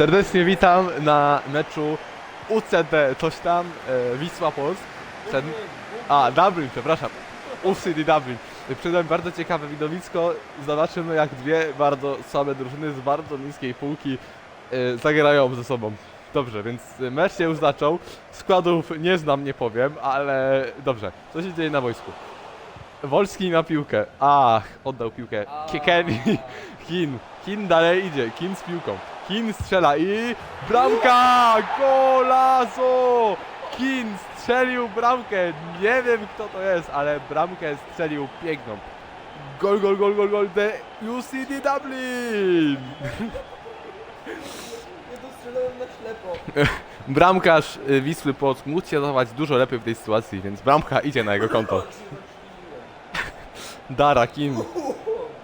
Serdecznie witam na meczu UCD coś tam, e, Wisła Polsk. Przed... A, Dublin, przepraszam. UCD Dublin. Przed nami bardzo ciekawe widowisko. Zobaczymy jak dwie bardzo słabe drużyny z bardzo niskiej półki e, zagrają ze sobą. Dobrze, więc mecz się już zaczął. Składów nie znam, nie powiem, ale dobrze. Co się dzieje na wojsku? Wolski na piłkę. Ach, oddał piłkę. Kenny. Kin. Kin dalej idzie. Kin z piłką. Kin strzela i bramka! Golazo! Kin strzelił bramkę. Nie wiem kto to jest, ale bramkę strzelił piękną. Gol, gol, gol, gol, gol. The UCD Dublin! Nie dostrzelałem na ślepo. Bramkarz y, Wisły Płock mógł się zachować dużo lepiej w tej sytuacji, więc bramka idzie na jego konto. Dara, Kim.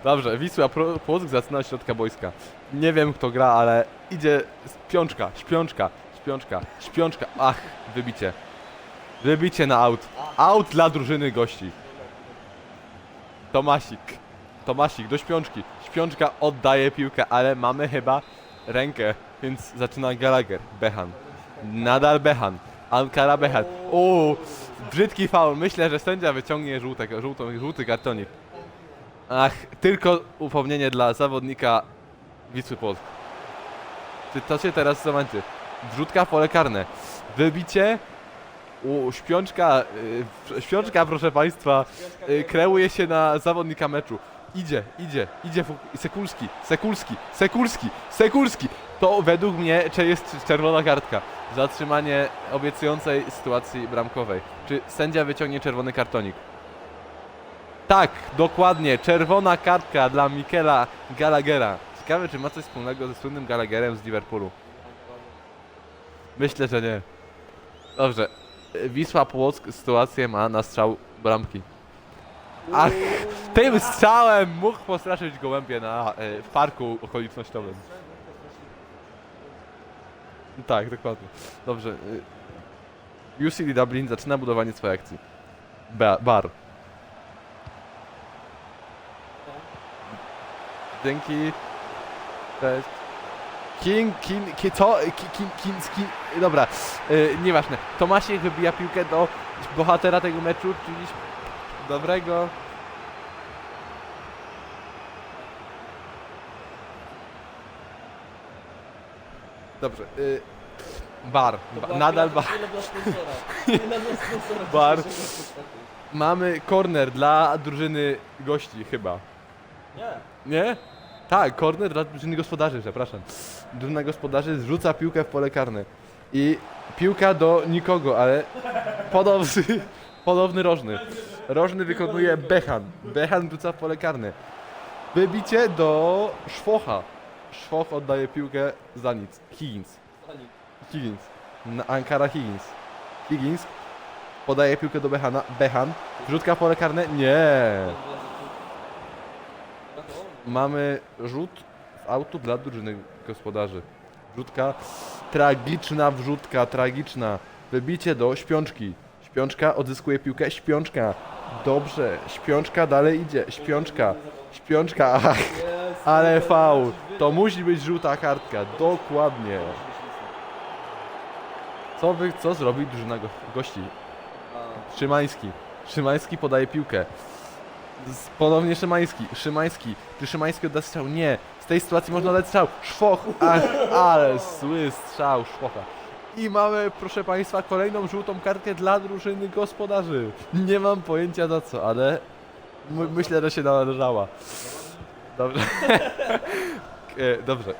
Dobrze, Wisła Płock zaczyna od środka boiska. Nie wiem kto gra, ale idzie piączka, śpiączka, śpiączka, śpiączka. Ach, wybicie. Wybicie na aut. Aut dla drużyny gości. Tomasik. Tomasik do śpiączki. Śpiączka oddaje piłkę, ale mamy chyba rękę, więc zaczyna Gallagher. Behan. Nadal Behan. Ankara Behan. O, brzydki faul. Myślę, że sędzia wyciągnie żółte, żółtą, żółty kartonik. Ach, tylko upomnienie dla zawodnika Wisły Płock. Czy to się teraz zobaczy? Wrzutka w pole karne. Wybicie. U, śpiączka, y, śpiączka proszę Państwa, y, kreuje się na zawodnika meczu. Idzie, idzie, idzie Sekulski, Sekulski, Sekulski, Sekulski. To według mnie czy jest czerwona kartka. Zatrzymanie obiecującej sytuacji bramkowej. Czy sędzia wyciągnie czerwony kartonik? Tak, dokładnie. Czerwona kartka dla Mikela Gallaghera. Ciekawe, czy ma coś wspólnego ze słynnym Gallagherem z Liverpoolu. Myślę, że nie. Dobrze. Wisła Płock sytuację ma na strzał bramki. Ach, tym strzałem mógł postraszyć gołębie na e, w parku okolicznościowym. Tak, dokładnie. Dobrze. y, UCD Dublin zaczyna budowanie swojej akcji. Ba bar. Dzięki. Cześć. King, King, co? King, King, King, King. Dobra, yy, nieważne. Tomasiek wybija piłkę do bohatera tego meczu, czyli dobrego. Dobrze. Yy, bar. Ba, nadal bar. Bar. Mamy corner dla drużyny gości chyba. Nie. Nie? Tak, corner dla drużyny gospodarzy, przepraszam. Drużyna gospodarzy zrzuca piłkę w pole karne. I piłka do nikogo, ale podobny, podobny rożny. Rożny wykonuje Bechan. Bechan rzuca w pole karne. Wybicie do Szwocha. Szwoch oddaje piłkę za nic. Higgins. Higgins. Ankara Higgins. Higgins podaje piłkę do Behana. Behan. Wrzutka w pole karne? Nie. Mamy rzut w autu dla drużyny gospodarzy. Wrzutka, tragiczna wrzutka, tragiczna. Wybicie do śpiączki. Śpiączka odzyskuje piłkę. Śpiączka. Dobrze. Śpiączka dalej idzie. Śpiączka. Śpiączka. Ach, ale faul. To musi być żółta kartka. Dokładnie. Co wy, co zrobi drużyna go, gości? Szymański. Szymański podaje piłkę. Ponownie Szymański. Szymański. Czy Szymański odda strzał? Nie. Z tej sytuacji można dać strzał. Szwoch. Ach, ale zły strzał Szwocha. I mamy, proszę Państwa, kolejną żółtą kartkę dla drużyny gospodarzy. Nie mam pojęcia za co, ale my, myślę, że się należała. Dobrze. E, Dobrze.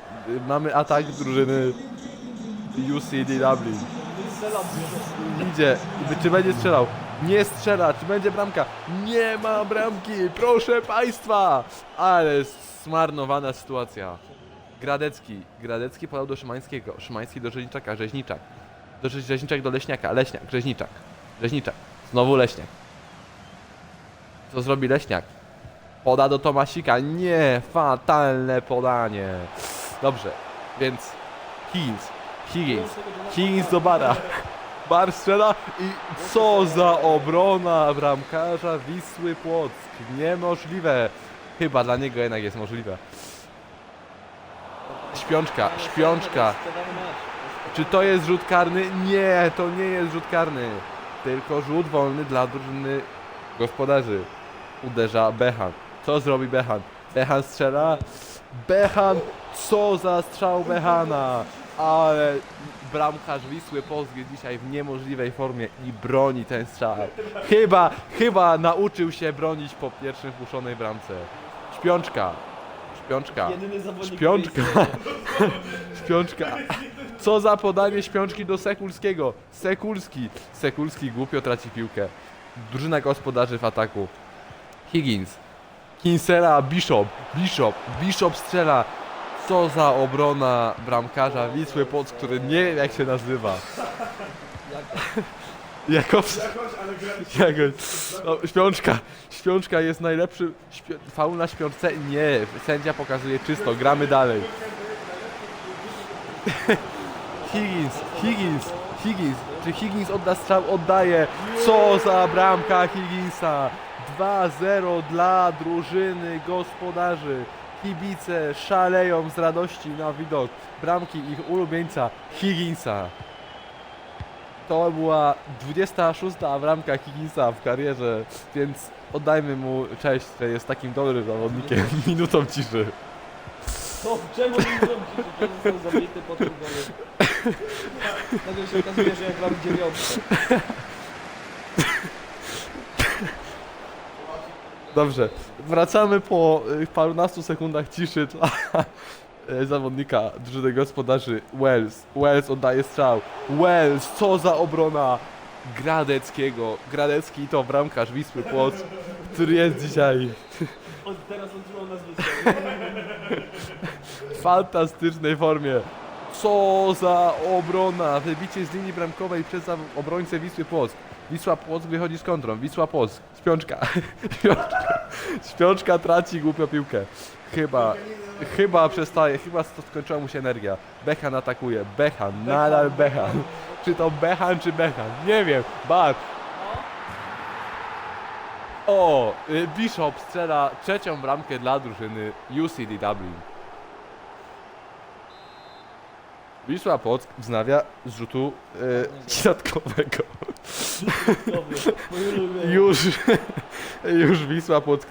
Mamy atak drużyny UCD Dublin. strzelam. Idzie. Czy będzie strzelał? Nie strzela. Czy będzie bramka? Nie ma bramki. Proszę Państwa. Ale zmarnowana sytuacja. Gradecki. Gradecki podał do Szymańskiego. Szymański do Rzeźniczaka. Rzeźniczak. Do Rzeź- Rzeźniczak do Leśniaka. Leśniak. Rzeźniczak. Rzeźniczak. Znowu Leśniak. Co zrobi Leśniak? Poda do Tomasika. Nie. Fatalne podanie. Dobrze. Więc Higgins. Higgins. Higgins do Bara. Bar strzela i co za obrona bramkarza Wisły Płock. Niemożliwe. Chyba dla niego jednak jest możliwe. Śpiączka, śpiączka. Czy to jest rzut karny? Nie, to nie jest rzut karny. Tylko rzut wolny dla drużyny gospodarzy. Uderza Bechan. Co zrobi Bechan? Bechan strzela. Bechan! Co za strzał Behana! Ale bramkarz Wisły Polskie dzisiaj w niemożliwej formie i broni ten strzał. Chyba, chyba nauczył się bronić po pierwszym wpuszczonej bramce. Śpiączka. Śpiączka. Jedyny zawodnik Śpiączka. Śpiączka. Co za podanie śpiączki do Sekulskiego. Sekulski. Sekulski głupio traci piłkę. Drużyna gospodarzy w ataku. Higgins. Kinsera, Bishop. Bishop. Bishop strzela. Co za obrona bramkarza Wisły Płock, który nie wiem jak się nazywa. Jakobs... Jakoś. No, śpiączka. Śpiączka jest najlepszy. Śpi... Faul? Nie. Sędzia pokazuje czysto. Gramy dalej. Higgins, Higgins, Higgins. Czy Higgins odda strzał? Oddaje. Co za bramka Higginsa. 2-0 dla drużyny gospodarzy. Kibice szaleją z radości na widok bramki ich ulubieńca Higginsa. To była 26 bramka Higginsa w karierze, więc oddajmy mu cześć, że jest takim dobrym zawodnikiem. Minutą ciszy. To czemu nie zrobić, że został zabity po tym golu? Nagle się okazuje, że jak gramy dziewiątkę. Dobrze, wracamy po y, parunastu sekundach ciszy dla y, zawodnika drużyny gospodarzy Wells. Wells oddaje strzał. Wells, co za obrona Gradeckiego. Gradecki to bramkarz Wisły Płock, który jest dzisiaj On teraz odczuwał nazwisko. w fantastycznej formie. Co za obrona! Wybicie z linii bramkowej przez za- obrońcę Wisły Płock. Wisła Płock wychodzi z kontrą. Wisła Płock. Śpiączka. Śpiączka. Śpiączka traci głupio piłkę. Chyba, chyba przestaje, chyba skończyła mu się energia. Bechan atakuje. Bechan, nadal Bechan. Czy to Bechan, czy Bechan? Nie wiem. Bar. O, y, Bishop strzela trzecią bramkę dla drużyny UCD Dublin. Wisła Płock wznawia z rzutu y, środkowego. Już, już Wisła Płock.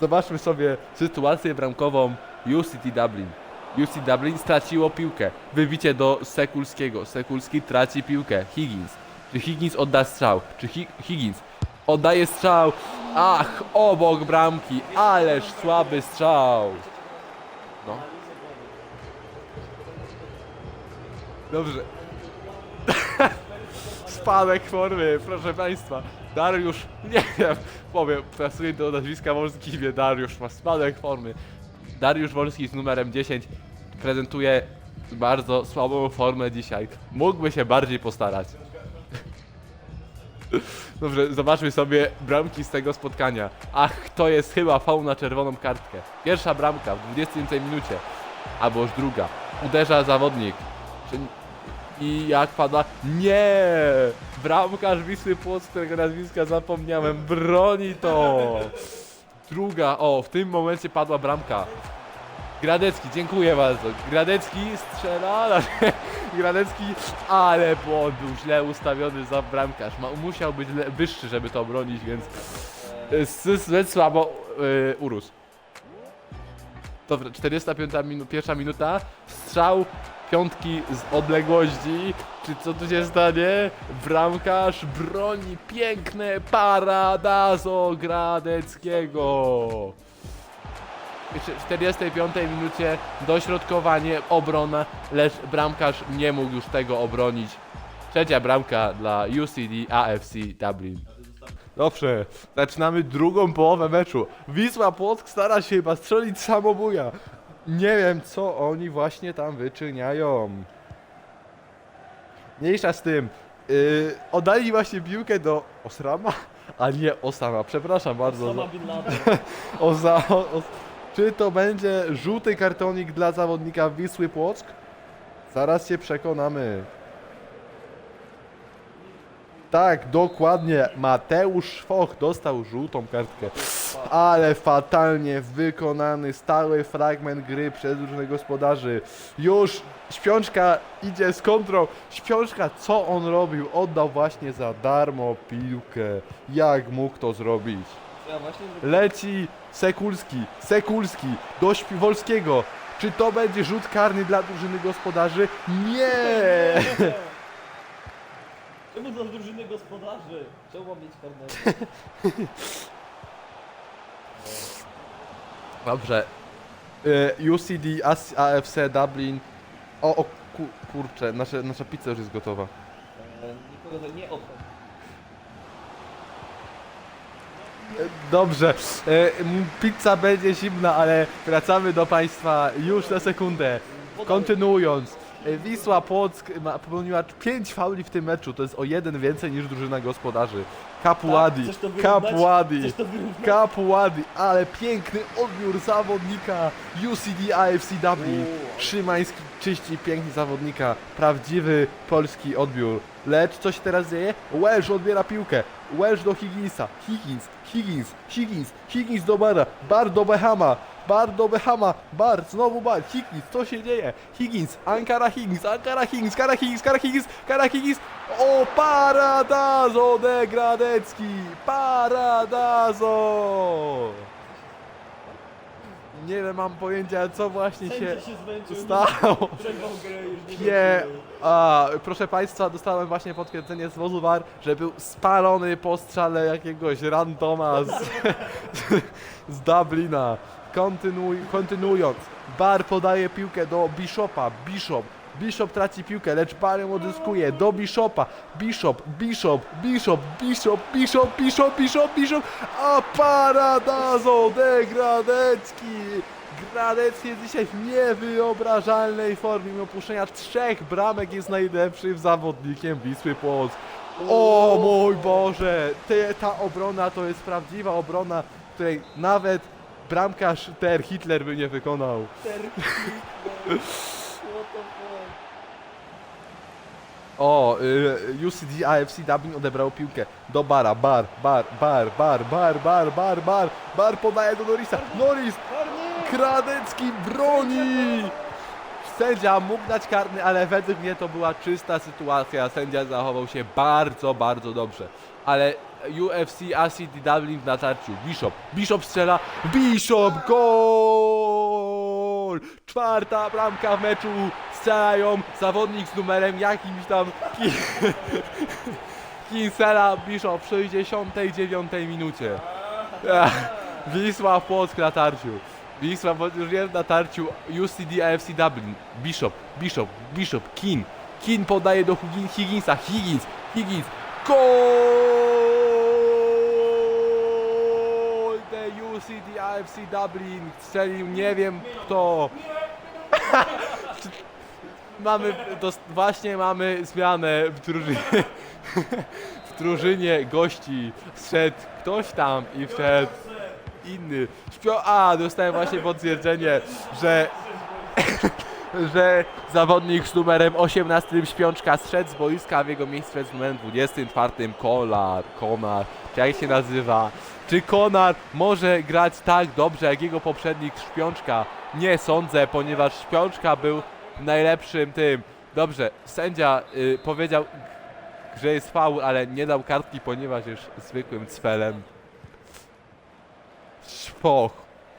Zobaczmy sobie sytuację bramkową UCT Dublin. UCT Dublin straciło piłkę. Wybicie do Sekulskiego. Sekulski traci piłkę. Higgins. Czy Higgins odda strzał? Czy Hi Higgins oddaje strzał? Ach, obok bramki. Ależ słaby strzał. No. Dobrze. Spadek formy, proszę Państwa. Dariusz, nie wiem, powiem, pasuje do nazwiska Wolski, wie Dariusz ma spadek formy. Dariusz Wolski z numerem 10 prezentuje bardzo słabą formę dzisiaj. Mógłby się bardziej postarać. Dobrze, zobaczmy sobie bramki z tego spotkania. Ach, to jest chyba faul na czerwoną kartkę. Pierwsza bramka w 20 minucie, albo już druga. Uderza zawodnik. Czy... I jak pada? Nie! Bramkarz Wisły Płock, którego nazwiska zapomniałem, broni to! Druga, o, w tym momencie padła bramka. Gradecki, dziękuję bardzo. Gradecki strzela, Gradecki, ale błąd był źle ustawiony za bramkarz. Ma, musiał być wyższy, żeby to obronić, więc s- zbyt słabo y, urósł. Dobra, 45 minu, pierwsza minuta, strzał piątki z odległości. Czy co tu się stanie? Bramkarz broni piękne paradazo Gradeckiego. W 45 minucie dośrodkowanie, obrona, lecz bramkarz nie mógł już tego obronić. Trzecia bramka dla UCD AFC Dublin. Dobrze, zaczynamy drugą połowę meczu. Wisła Płock stara się chyba strzelić samobuja. Nie wiem, co oni właśnie tam wyczyniają. Mniejsza z tym. Yy, oddali właśnie piłkę do Osrama? A nie Osama, przepraszam bardzo. Sama Bin Laden. O za, o, o, czy to będzie żółty kartonik dla zawodnika Wisły Płock? Zaraz się przekonamy. Tak, dokładnie. Mateusz Foch dostał żółtą kartkę. Ale fatalnie wykonany stały fragment gry przez różnych gospodarzy. Już śpiączka idzie z kontrą. Śpiączka, co on robił? Oddał właśnie za darmo piłkę. Jak mógł to zrobić? Leci Sekulski, Sekulski do Śpiwolskiego. Czy to będzie rzut karny dla drużyny gospodarzy? Nie! Czemu dla drużyny gospodarzy? Czemu mam mieć karnego? Dobrze. Y, UCD, AS- AFC Dublin. O, o ku, kurczę, nasza, nasza pizza już jest gotowa. E, Nikogo to nie obchodzi. E, Dobrze, e, m, pizza będzie zimna, ale wracamy do Państwa już na sekundę. Kontynuując, e, Wisła Płock ma, popełniła 5 fauli w tym meczu, to jest o jeden więcej niż drużyna gospodarzy. Kapuadi, Tak, chcesz to wyrównać? Kapuadi, Chcesz to wyrównać? Kapuadi, ale piękny odbiór zawodnika UCD AFC Dublin. Uuu. Szymański czyści pięknie zawodnika, prawdziwy polski odbiór. Lecz co się teraz dzieje? Welsh odbiera piłkę. Welsh do Higginsa. Higgins, Higgins, Higgins, Higgins do Bara. Bar do Behama. Bar do Behama. Bar, znowu Bar. Higgins, co się dzieje? Higgins, Ankara Higgins, Ankara Higgins, Kara Higgins, Kara Higgins, Kara Higgins. O, Paradazo de Gradecki. Paradazo. Nie wiem, mam pojęcia, co właśnie się się stało. Nie a, proszę Państwa, dostałem właśnie potwierdzenie z wozu VAR, że był spalony po strzale jakiegoś randoma z, z Dublina. Kontynuuj, kontynuując, Bar podaje piłkę do Bishopa. Bishop Bishop traci piłkę, lecz Bar ją odzyskuje do Bishopa. Bishop, Bishop, Bishop, Bishop, Bishop, Bishop, Bishop, Bishop. A paradazo de Gradecki. Gradecki jest dzisiaj w niewyobrażalnej formie. Mimo opuszczenia trzech bramek jest najlepszym zawodnikiem Wisły Płock. O mój Boże, Ty, ta obrona to jest prawdziwa obrona, której nawet bramkarz Ter Hitler by nie wykonał. Ter- What the fuck? O, y, UCD AFC Dublin odebrał piłkę do Bara, Bar, Bar, Bar, Bar, Bar, Bar, Bar, Bar, Bar podaje do Norisa, Norris, Karny! Kradecki broni! Sędzia mógł dać karny, ale według mnie to była czysta sytuacja. Sędzia zachował się bardzo, bardzo dobrze. Ale UFC Dublin w natarciu. Bishop, Bishop strzela, Bishop gol! Czwarta bramka w meczu. Strzelają zawodnik z numerem jakimś tam Ki- Kinsela Bishop w 69 minucie. Wisła Płock na tarciu. Wisła Płock już jest na tarciu UCD AFC Dublin. Bishop, Bishop, Bishop, Kin. Kin podaje do Higginsa. Higgins, Higgins. Gol! AFC Dublin strzelił nie wiem kto. mamy, właśnie mamy zmianę w drużynie. w drużynie gości wszedł ktoś tam i wszedł inny. A, dostałem właśnie potwierdzenie, że że zawodnik z numerem 18 Śpiączka zszedł z boiska, w jego miejsce z numerem 24 Kolar, Konar, czy jak się nazywa. Czy Konar może grać tak dobrze jak jego poprzednik Śpiączka? Nie sądzę, ponieważ Śpiączka był najlepszym tym. Dobrze, sędzia y, powiedział, że jest faul, ale nie dał kartki, ponieważ jest zwykłym cfelem. Szpoch.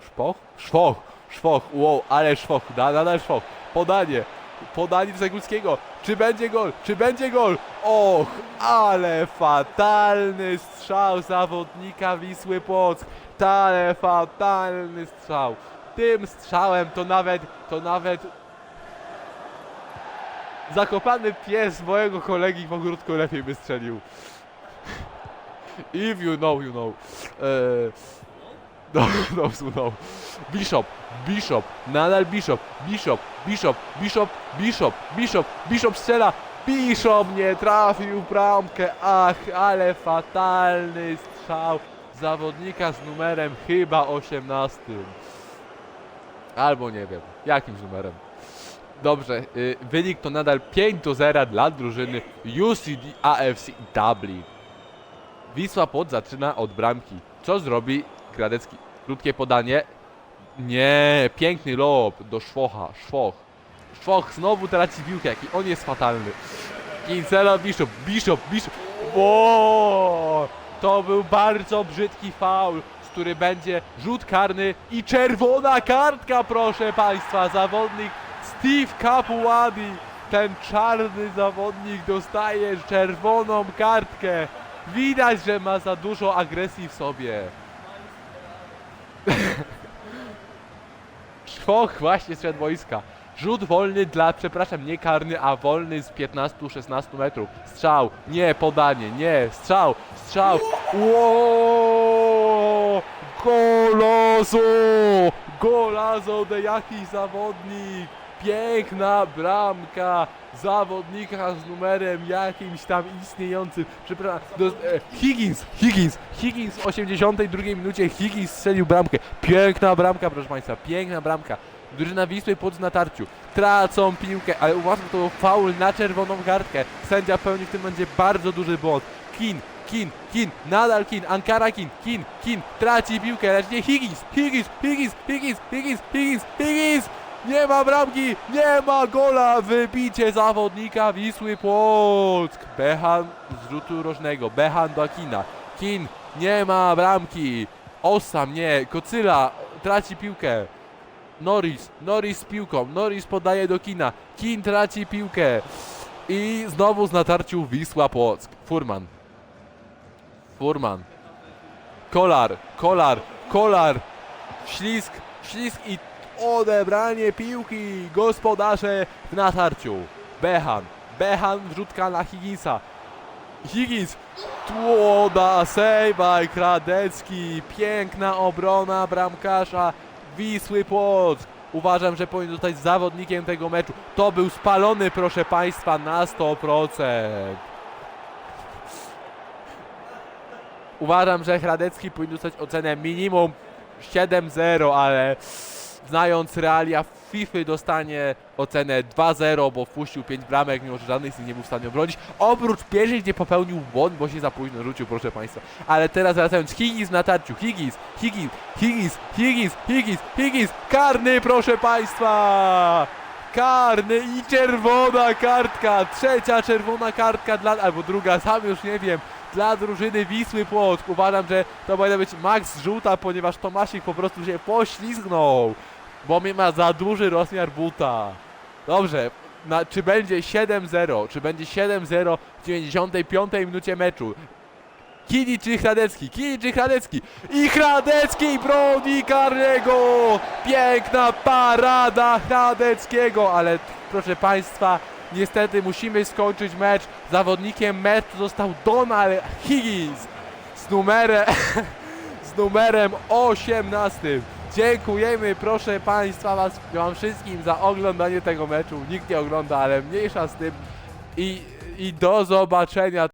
Szpoch? Szwoch. Szwoch. Wow, ale szwoch. Da, nadal szwoch. Podanie. Podanie do Zagórskiego. Czy będzie gol? Czy będzie gol? Och, ale fatalny strzał zawodnika Wisły Płock. Ale fatalny strzał. Tym strzałem to nawet, to nawet zakopany pies mojego kolegi w ogródku lepiej by strzelił. If you know, you know. Eee, no, no, no. Bishop, Bishop, nadal Bishop, Bishop, Bishop, Bishop, Bishop, Bishop, Bishop strzela. Bishop nie trafił bramkę. Ach, ale fatalny strzał zawodnika z numerem chyba 18. Albo nie wiem, jakimś numerem. Dobrze, y, wynik to nadal 5 do 0 dla drużyny UCD AFC Dublin. Wisła Płot zaczyna od bramki. Co zrobi Kradecki, krótkie podanie. Nie, piękny lob do Szwocha, Szwoch. Szwoch znowu traci piłkę, jaki on jest fatalny. Kincela Bishop, Bishop, Bishop. O, to był bardzo brzydki faul, z który będzie rzut karny i czerwona kartka, proszę Państwa. Zawodnik Steve Capuadi, ten czarny zawodnik dostaje czerwoną kartkę. Widać, że ma za dużo agresji w sobie. Szwoch właśnie zszedł boiska. Rzut wolny dla, przepraszam, nie karny, a wolny z 15-16 metrów. Strzał, nie, podanie, nie, strzał, strzał. Ło! Golazo! Golazo de jakiś zawodnik! Piękna bramka zawodnika z numerem jakimś tam istniejącym. Przepraszam, do, e, Higgins, Higgins, Higgins w 82 minucie Higgins strzelił bramkę. Piękna bramka, proszę Państwa, piękna bramka. Drużyna Wisły pod natarciu. Tracą piłkę, ale uważam, to faul na czerwoną kartkę. Sędzia pełni w tym momencie bardzo duży błąd. Kin, Kin, Kin, nadal Kin, Ankara Kin, Kin, Kin, traci piłkę, lecz nie Higgins, Higgins, Higgins, Higgins, Higgins, Higgins, Higgins! Nie ma bramki, nie ma gola, wybicie zawodnika Wisły Płock. Behan z rzutu rożnego, Behan do Kina. Kin, nie ma bramki. Osam, nie, Kocyla traci piłkę. Norris, Norris z piłką, Norris podaje do Kina, Kin traci piłkę i znowu z natarciu Wisła Płock. Furman, Furman, Kolar, Kolar, Kolar, ślisk, ślisk i odebranie piłki, gospodarze w natarciu. Behan, Behan wrzutka na Higginsa, Higgins, Tłoda, Sejbaj, Kradecki, piękna obrona bramkarza Wisły Płock. Uważam, że powinien zostać zawodnikiem tego meczu. To był spalony, proszę Państwa, na 100%. Uważam, że Hradecki powinien dostać ocenę minimum 7-0, ale znając realia FIFA dostanie ocenę 2-0, bo wpuścił 5 bramek, mimo że żadnych z nich nie był w stanie obronić. Oprócz pierwszej, gdzie popełnił błąd, bo się za późno rzucił, proszę Państwa. Ale teraz wracając, Higgins w natarciu, Higgins, Higgins, Higgins, Higgins, Higgins, Higgins, karny, proszę Państwa! Karny i czerwona kartka, trzecia czerwona kartka dla, albo druga, sam już nie wiem, dla drużyny Wisły Płock. Uważam, że to powinna być max żółta, ponieważ Tomasik po prostu się poślizgnął, bo mi ma za duży rozmiar buta. Dobrze, na, czy będzie 7-0, czy będzie 7-0 w 95 minucie meczu? Kini czy Hradecki? Kini czy Hradecki? I Hradecki broni karnego! Piękna parada Hradeckiego, ale proszę Państwa, niestety musimy skończyć mecz. Zawodnikiem meczu został Donald Higgins z numerem, z numerem 18. Dziękujemy proszę Państwa was, wam wszystkim za oglądanie tego meczu. Nikt nie ogląda, ale mniejsza z tym. I, i do zobaczenia.